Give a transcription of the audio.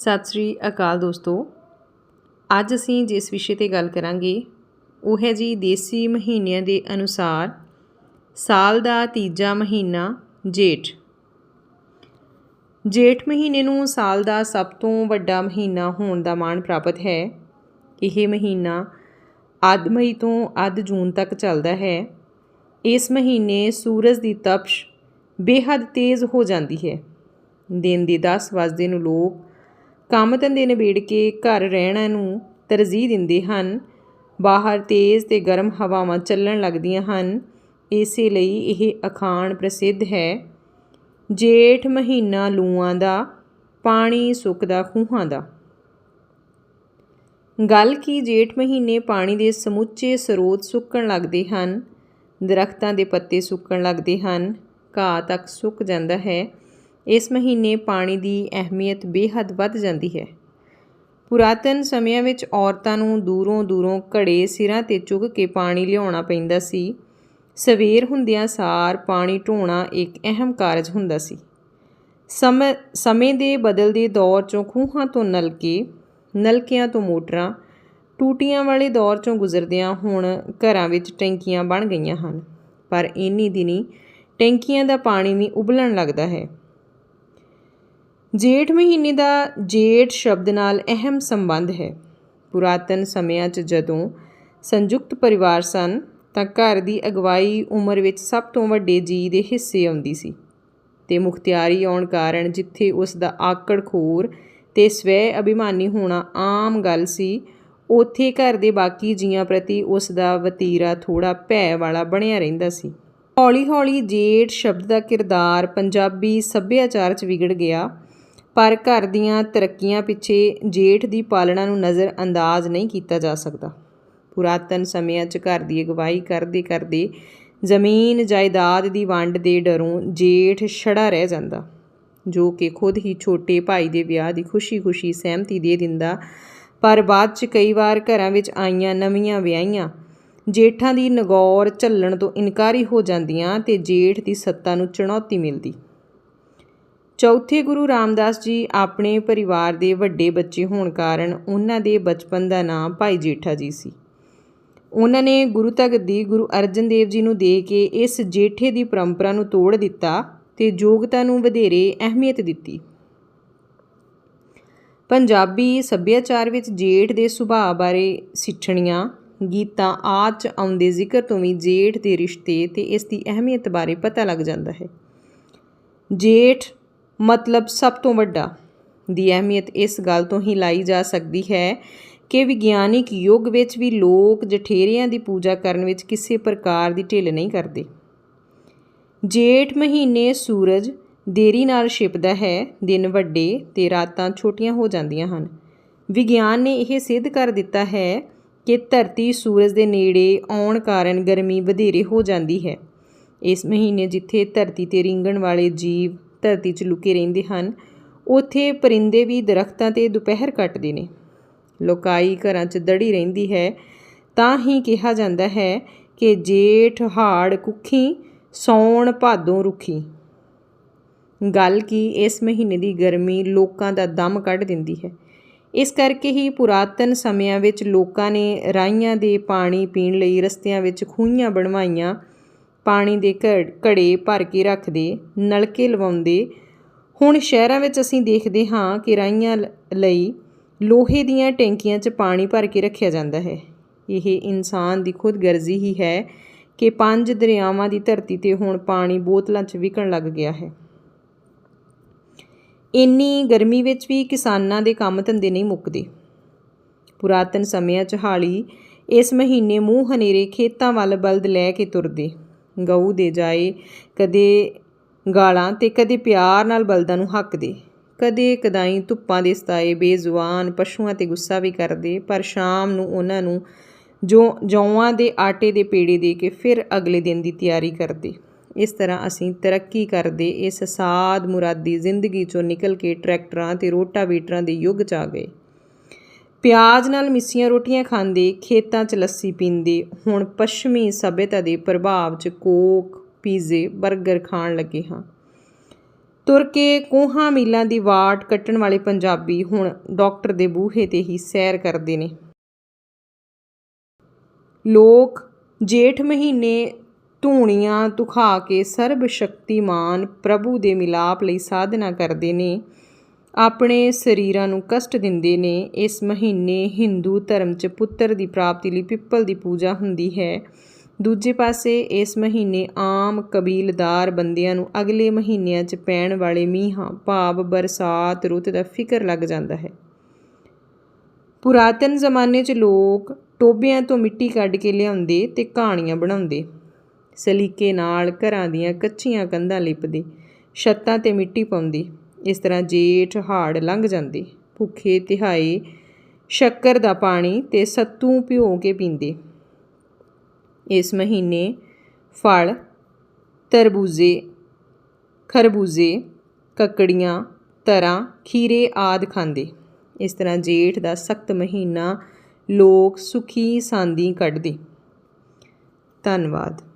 ਸਤਿ ਸ੍ਰੀ ਅਕਾਲ ਦੋਸਤੋ। ਅੱਜ ਅਸੀਂ ਜਿਸ ਵਿਸ਼ੇ ਤੇ ਗੱਲ ਕਰਾਂਗੇ, ਉਹ ਹੈ ਜੀ ਦੇਸੀ ਮਹੀਨਿਆਂ ਦੇ ਅਨੁਸਾਰ ਸਾਲ ਦਾ ਤੀਜਾ ਮਹੀਨਾ ਜੇਠ। ਜੇਠ ਮਹੀਨੇ ਨੂੰ ਸਾਲ ਦਾ ਸਭ ਤੋਂ ਵੱਡਾ ਮਹੀਨਾ ਹੋਣ ਦਾ ਮਾਣ ਪ੍ਰਾਪਤ ਹੈ। ਇਹ ਮਹੀਨਾ ਅੱਧ ਮਈ ਤੋਂ ਅੱਧ ਜੂਨ ਤੱਕ ਚੱਲਦਾ ਹੈ। ਇਸ ਮਹੀਨੇ ਸੂਰਜ ਦੀ ਤਪਸ਼ ਬੇਹੱਦ ਤੇਜ਼ ਹੋ ਜਾਂਦੀ ਹੈ। ਦਿਨ ਦੇ 10 ਵਜੇ ਨੂੰ ਲੋਕ ਕੰਮ ਧੰਦੇ ਨਿਬੇੜ ਕੇ ਘਰ ਰਹਿਣਾ ਨੂੰ ਤਰਜੀਹ ਦਿੰਦੇ ਹਨ। ਬਾਹਰ ਤੇਜ਼ ਤੇ ਗਰਮ ਹਵਾਵਾਂ ਚੱਲਣ ਲੱਗਦੀਆਂ ਹਨ। ਇਸੇ ਲਈ ਇਹ ਅਖਾਣ ਪ੍ਰਸਿੱਧ ਹੈ। ਜੇਠ ਮਹੀਨਾ ਲੂਆਂ ਦਾ, ਪਾਣੀ ਸੁੱਕਦਾ ਖੂਹਾਂ ਦਾ। ਗੱਲ ਕੀ ਜੇਠ ਮਹੀਨੇ ਪਾਣੀ ਦੇ ਸਮੁੱਚੇ ਸਰੋਤ ਸੁੱਕਣ ਲੱਗਦੇ ਹਨ। ਦਰਖਤਾਂ ਦੇ ਪੱਤੇ ਸੁੱਕਣ ਲੱਗਦੇ ਹਨ। ਘਾਹ ਤੱਕ ਸੁੱਕ ਜਾਂਦਾ ਹੈ। ਇਸ ਮਹੀਨੇ ਪਾਣੀ ਦੀ ਅਹਿਮੀਅਤ ਬੇਹੱਦ ਵੱਧ ਜਾਂਦੀ ਹੈ। ਪੁਰਾਤਨ ਸਮਿਆਂ ਵਿੱਚ ਔਰਤਾਂ ਨੂੰ ਦੂਰੋਂ ਦੂਰੋਂ ਘੜੇ ਸਿਰਾਂ ਤੇ ਚੁੱਕ ਕੇ ਪਾਣੀ ਲਿਆਉਣਾ ਪੈਂਦਾ ਸੀ। ਸਵੇਰ ਹੁੰਦਿਆਂ ਸਾਰ ਪਾਣੀ ਢੋਣਾ ਇੱਕ ਅਹਿਮ ਕਾਰਜ ਹੁੰਦਾ ਸੀ। ਸਮੇਂ ਸਮੇਂ ਦੇ ਬਦਲਦੇ ਦੌਰ ਚੋਂ ਖੂਹਾਂ ਤੋਂ ਨਲਕੇ, ਨਲਕਿਆਂ ਤੋਂ ਮੋਟਰਾਂ, ਟੂਟੀਆਂ ਵਾਲੇ ਦੌਰ ਚੋਂ ਗੁਜ਼ਰਦਿਆਂ ਹੁਣ ਘਰਾਂ ਵਿੱਚ ਟੈਂਕੀਆਂ ਬਣ ਗਈਆਂ ਹਨ। ਪਰ ਇੰਨੀ ਦਿਨੀ ਟੈਂਕੀਆਂ ਦਾ ਪਾਣੀ ਵੀ ਉਬਲਣ ਲੱਗਦਾ ਹੈ। ਜੇਠ ਮਹੀਨੇ ਦਾ ਜੇਠ ਸ਼ਬਦ ਨਾਲ ਅਹਿਮ ਸੰਬੰਧ ਹੈ। ਪੁਰਾਤਨ ਸਮਿਆਂ 'ਚ ਜਦੋਂ ਸੰਯੁਕਤ ਪਰਿਵਾਰ ਸਨ, ਤਾਂ ਘਰ ਦੀ ਅਗਵਾਈ ਉਮਰ ਵਿੱਚ ਸਭ ਤੋਂ ਵੱਡੇ ਜੀ ਦੇ ਹਿੱਸੇ ਆਉਂਦੀ ਸੀ ਤੇ ਮੁਖਤਿਆਰੀ ਆਉਣ ਕਾਰਨ ਜਿੱਥੇ ਉਸ ਦਾ ਆਕੜ ਤੇ ਸਵੈ ਅਭਿਮਾਨੀ ਹੋਣਾ ਆਮ ਗੱਲ ਸੀ, ਉੱਥੇ ਘਰ ਦੇ ਬਾਕੀ ਜੀਆਂ ਪ੍ਰਤੀ ਉਸ ਦਾ ਵਤੀਰਾ ਥੋੜਾ ਭੈ ਵਾਲਾ ਬਣਿਆ ਰਹਿੰਦਾ ਸੀ। ਹੌਲੀ-ਹੌਲੀ ਜੇਠ ਸ਼ਬਦ ਦਾ ਕਿਰਦਾਰ ਪੰਜਾਬੀ ਸੱਭਿਆਚਾਰ 'ਚ ਵਿਗੜ ਗਿਆ ਪਰ ਘਰ ਦੀਆਂ ਤਰੱਕੀਆਂ ਪਿੱਛੇ ਜੇਠ ਦੀ ਪਾਲਣਾ ਨੂੰ ਨਜ਼ਰ ਅੰਦਾਜ਼ ਨਹੀਂ ਕੀਤਾ ਜਾ ਸਕਦਾ। ਪੁਰਾਤਨ ਸਮਿਆਂ 'ਚ ਘਰ ਦੀ ਅਗਵਾਈ ਕਰਦੇ ਕਰਦੇ ਜ਼ਮੀਨ ਜਾਇਦਾਦ ਦੀ ਵੰਡ ਦੇ ਡਰੋਂ ਜੇਠ ਛੜਾ ਰਹਿ ਜਾਂਦਾ, ਜੋ ਕਿ ਖੁਦ ਹੀ ਛੋਟੇ ਭਾਈ ਦੇ ਵਿਆਹ ਦੀ ਖੁਸ਼ੀ-ਖੁਸ਼ੀ ਸਹਿਮਤੀ ਦੇ ਦਿੰਦਾ। ਪਰ ਬਾਅਦ 'ਚ ਕਈ ਵਾਰ ਘਰਾਂ ਵਿੱਚ ਆਈਆਂ ਨਵੀਆਂ ਵਿਆਹੀਆਂ, ਜੇਠਾਂ ਦੀ ਨਗੌਰ ਝੱਲਣ ਤੋਂ ਇਨਕਾਰੀ ਹੋ ਜਾਂਦੀਆਂ ਤੇ ਜੇਠ ਦੀ ਸੱਤਾ ਨੂੰ ਚੁਣੌਤੀ ਮਿਲਦੀ। ਚੌਥੇ ਗੁਰੂ ਰਾਮਦਾਸ ਜੀ ਆਪਣੇ ਪਰਿਵਾਰ ਦੇ ਵੱਡੇ ਬੱਚੇ ਹੋਣ ਕਾਰਨ ਉਹਨਾਂ ਦੇ ਬਚਪਨ ਦਾ ਨਾਂ ਭਾਈ ਜੇਠਾ ਜੀ ਸੀ। ਉਹਨਾਂ ਨੇ ਗੁਰੂ ਤਖਤ ਦੀ ਗੁਰੂ ਅਰਜਨ ਦੇਵ ਜੀ ਨੂੰ ਦੇ ਕੇ ਇਸ ਜੇਠੇ ਦੀ ਪਰੰਪਰਾ ਨੂੰ ਤੋੜ ਦਿੱਤਾ ਤੇ ਯੋਗਤਾ ਨੂੰ ਵਧੇਰੇ ਅਹਿਮੀਅਤ ਦਿੱਤੀ। ਪੰਜਾਬੀ ਸੱਭਿਆਚਾਰ ਵਿੱਚ ਜੇਠ ਦੇ ਸੁਭਾਅ ਬਾਰੇ ਸਿੱਠਣੀਆਂ, ਗੀਤਾਂ ਆਚ ਆਉਂਦੇ ਜ਼ਿਕਰ ਤੋਂ ਵੀ ਜੇਠ ਦੇ ਰਿਸ਼ਤੇ ਤੇ ਇਸ ਦੀ ਅਹਿਮੀਅਤ ਬਾਰੇ ਪਤਾ ਲੱਗ ਜਾਂਦਾ ਹੈ। ਜੇਠ ਮਤਲਬ ਸਭ ਤੋਂ ਵੱਡਾ ਦੀ ਅਹਿਮੀਅਤ ਇਸ ਗੱਲ ਤੋਂ ਹੀ ਲਾਈ ਜਾ ਸਕਦੀ ਹੈ ਕਿ ਵਿਗਿਆਨਿਕ ਯੁੱਗ ਵਿੱਚ ਵੀ ਲੋਕ ਜਠੇਰਿਆਂ ਦੀ ਪੂਜਾ ਕਰਨ ਵਿੱਚ ਕਿਸੇ ਪ੍ਰਕਾਰ ਦੀ ਢਿੱਲ ਨਹੀਂ ਕਰਦੇ। ਜੇਠ ਮਹੀਨੇ ਸੂਰਜ ਦੇਰੀ ਨਾਲ ਛਿਪਦਾ ਹੈ, ਦਿਨ ਵੱਡੇ ਤੇ ਰਾਤਾਂ ਛੋਟੀਆਂ ਹੋ ਜਾਂਦੀਆਂ ਹਨ। ਵਿਗਿਆਨ ਨੇ ਇਹ ਸਿੱਧ ਕਰ ਦਿੱਤਾ ਹੈ ਕਿ ਧਰਤੀ ਸੂਰਜ ਦੇ ਨੇੜੇ ਆਉਣ ਕਾਰਨ ਗਰਮੀ ਵਧੇਰੇ ਹੋ ਜਾਂਦੀ ਹੈ। ਇਸ ਮਹੀਨੇ ਜਿੱਥੇ ਧਰਤੀ ਤੇ ਰਿੰਗਣ ਵਾਲੇ ਜੀਵ ਧਰਤੀ 'ਚ ਲੁਕੇ ਰਹਿੰਦੇ ਹਨ। ਉੱਥੇ ਪਰਿੰਦੇ ਵੀ ਦਰਖਤਾਂ ਤੇ ਦੁਪਹਿਰ ਕੱਟਦੇ ਨੇ। ਲੋਕਾਈ ਘਰਾਂ 'ਚ ਦੜੀ ਰਹਿੰਦੀ ਹੈ, ਤਾਂ ਹੀ ਕਿਹਾ ਜਾਂਦਾ ਹੈ ਕਿ ਜੇਠ, ਹਾੜ, ਕੁੱਖੀ, ਸੌਣ, ਭਾਦੋਂ, ਰੁੱਖੀ। ਗੱਲ ਕੀ ਇਸ ਮਹੀਨੇ ਦੀ ਗਰਮੀ ਲੋਕਾਂ ਦਾ ਦਮ ਕੱਢ ਦਿੰਦੀ ਹੈ। ਇਸ ਕਰਕੇ ਹੀ ਪੁਰਾਤਨ ਸਮਿਆਂ ਵਿੱਚ ਲੋਕਾਂ ਨੇ ਰਾਈਆਂ ਦੇ ਪਾਣੀ ਪੀਣ ਲਈ ਰਸਤਿਆਂ ਵਿੱਚ ਖੂਹੀਆਂ ਬਣਵਾਈਆਂ ਪਾਣੀ ਦੇ ਘੜ, ਘੜੇ ਭਰ ਕੇ ਰੱਖਦੇ, ਨਲਕੇ ਲਵਾਉਂਦੇ। ਹੁਣ ਸ਼ਹਿਰਾਂ ਵਿੱਚ ਅਸੀਂ ਦੇਖਦੇ ਹਾਂ ਕਿ ਰਾਈਆਂ ਲਈ ਲੋਹੇ ਦੀਆਂ ਟੈਂਕੀਆਂ 'ਚ ਪਾਣੀ ਭਰ ਕੇ ਰੱਖਿਆ ਜਾਂਦਾ ਹੈ। ਇਹ ਇਨਸਾਨ ਦੀ ਖੁਦਗਰਜ਼ੀ ਹੀ ਹੈ ਕਿ ਪੰਜ ਦਰਿਆਵਾਂ ਦੀ ਧਰਤੀ ਤੇ ਹੁਣ ਪਾਣੀ ਬੋਤਲਾਂ 'ਚ ਵਿਕਣ ਲੱਗ ਗਿਆ ਹੈ। ਇੰਨੀ ਗਰਮੀ ਵਿੱਚ ਵੀ ਕਿਸਾਨਾਂ ਦੇ ਕੰਮ ਧੰਦੇ ਨਹੀਂ ਮੁੱਕਦੇ। ਪੁਰਾਤਨ ਸਮਿਆਂ 'ਚ ਹਾਲੀ ਇਸ ਮਹੀਨੇ ਮੂੰਹ ਹਨੇਰੇ ਖੇਤਾਂ ਵੱਲ ਬਲਦ ਲੈ ਕੇ ਤੁਰਦੇ। ਗਊ ਦੇ ਜਾਏ, ਕਦੇ ਗਾਲਾਂ ਤੇ ਕਦੇ ਪਿਆਰ ਨਾਲ ਬਲਦਾਂ ਨੂੰ ਹੱਕਦੇ ਕਦੇ ਕਦਾਈ ਧੁੱਪਾਂ ਦੇ ਸਤਾਏ ਬੇਜ਼ੁਬਾਨ ਪਸ਼ੂਆਂ ਤੇ ਗੁੱਸਾ ਵੀ ਕਰਦੇ, ਪਰ ਸ਼ਾਮ ਨੂੰ ਉਹਨਾਂ ਨੂੰ ਜੋ ਜੌਆਂ ਦੇ ਆਟੇ ਦੇ ਪੇੜੇ ਦੇ ਕੇ ਫਿਰ ਅਗਲੇ ਦਿਨ ਦੀ ਤਿਆਰੀ ਕਰਦੇ। ਇਸ ਤਰ੍ਹਾਂ ਅਸੀਂ ਤਰੱਕੀ ਕਰਦੇ, ਇਸ ਸਾਦ ਮੁਰਾਦੀ ਜ਼ਿੰਦਗੀ ਚੋਂ ਨਿਕਲ ਕੇ ਟਰੈਕਟਰਾਂ ਤੇ ਰੋਟਾਵੇਟਰਾਂ ਦੇ ਯੁੱਗ 'ਚ ਆ ਗਏ। ਪਿਆਜ਼ ਨਾਲ ਮਿੱਸੀਆਂ ਰੋਟੀਆਂ ਖਾਂਦੇ, ਖੇਤਾਂ 'ਚ ਲੱਸੀ ਪੀਂਦੇ, ਹੁਣ ਪੱਛਮੀ ਸਭਿਅਤਾ ਦੇ ਪ੍ਰਭਾਵ 'ਚ ਕੋਕ, ਪੀਜ਼ੇ 버ਗਰ ਖਾਣ ਲੱਗੇ ਹਾਂ। ਤੁਰ ਕੇ ਕੋਹਾਂ ਮੀਲਾਂ ਦੀ ਵਾਟ ਕੱਟਣ ਵਾਲੇ ਪੰਜਾਬੀ ਹੁਣ ਡਾਕਟਰ ਦੇ ਬੂਹੇ ਤੇ ਹੀ ਸੈਰ ਕਰਦੇ ਨੇ। ਲੋਕ ਜੇਠ ਮਹੀਨੇ ਧੂਣੀਆਂ ਤੁਖਾ ਕੇ ਸਰਬ ਸ਼ਕਤੀਮਾਨ ਪ੍ਰਭੂ ਦੇ ਮਿਲਾਪ ਲਈ ਸਾਧਨਾ ਕਰਦੇ ਨੇ। ਆਪਣੇ ਸਰੀਰਾਂ ਨੂੰ ਕਸ਼ਟ ਦਿੰਦੇ ਨੇ। ਇਸ ਮਹੀਨੇ ਹਿੰਦੂ ਧਰਮ 'ਚ ਪੁੱਤਰ ਦੀ ਪ੍ਰਾਪਤੀ ਲਈ ਪਿੱਪਲ ਦੀ ਪੂਜਾ ਹੁੰਦੀ ਹੈ। ਦੂਜੇ ਪਾਸੇ ਇਸ ਮਹੀਨੇ ਆਮ ਕਬੀਲਦਾਰ ਬੰਦਿਆਂ ਨੂੰ ਅਗਲੇ ਮਹੀਨਿਆਂ 'ਚ ਪੈਣ ਵਾਲੇ ਮੀਂਹਾਂ, ਭਾਵ ਬਰਸਾਤ ਰੁੱਤ ਦਾ ਫਿਕਰ ਲੱਗ ਜਾਂਦਾ ਹੈ। ਪੁਰਾਤਨ ਜ਼ਮਾਨੇ 'ਚ ਲੋਕ ਟੋਬਿਆਂ ਤੋਂ ਮਿੱਟੀ ਕੱਢ ਕੇ ਲਿਆਉਂਦੇ ਤੇ ਕਹਾਣੀਆਂ ਬਣਾਉਂਦੇ। ਸਲੀਕੇ ਨਾਲ ਘਰਾਂ ਦੀਆਂ ਕੱਚੀਆਂ ਕੰਧਾਂ ਲਿਪਦੇ, ਛੱਤਾਂ ਤੇ ਮਿੱਟੀ ਪਾਉਂਦੇ। ਇਸ ਤਰ੍ਹਾਂ ਜੇਠ ਹਾੜ ਲੰਘ ਜਾਂਦੇ। ਭੁੱਖੇ ਤਿਹਾਏ ਸ਼ੱਕਰ ਦਾ ਪਾਣੀ ਤੇ ਸੱਤੂ ਭਿਓ ਕੇ ਪੀਂਦੇ। ਇਸ ਮਹੀਨੇ ਫਲ, ਤਰਬੂਜੇ, ਖਰਬੂਜੇ, ਕੱਕੜੀਆਂ, ਤਰਾਂ, ਖੀਰੇ ਆਦ ਖਾਂਦੇ। ਇਸ ਤਰ੍ਹਾਂ ਜੇਠ ਦਾ ਸਖਤ ਮਹੀਨਾ ਲੋਕ ਸੁਖੀ ਸਾਂਦੀ ਕੱਢਦੇ। ਧੰਨਵਾਦ।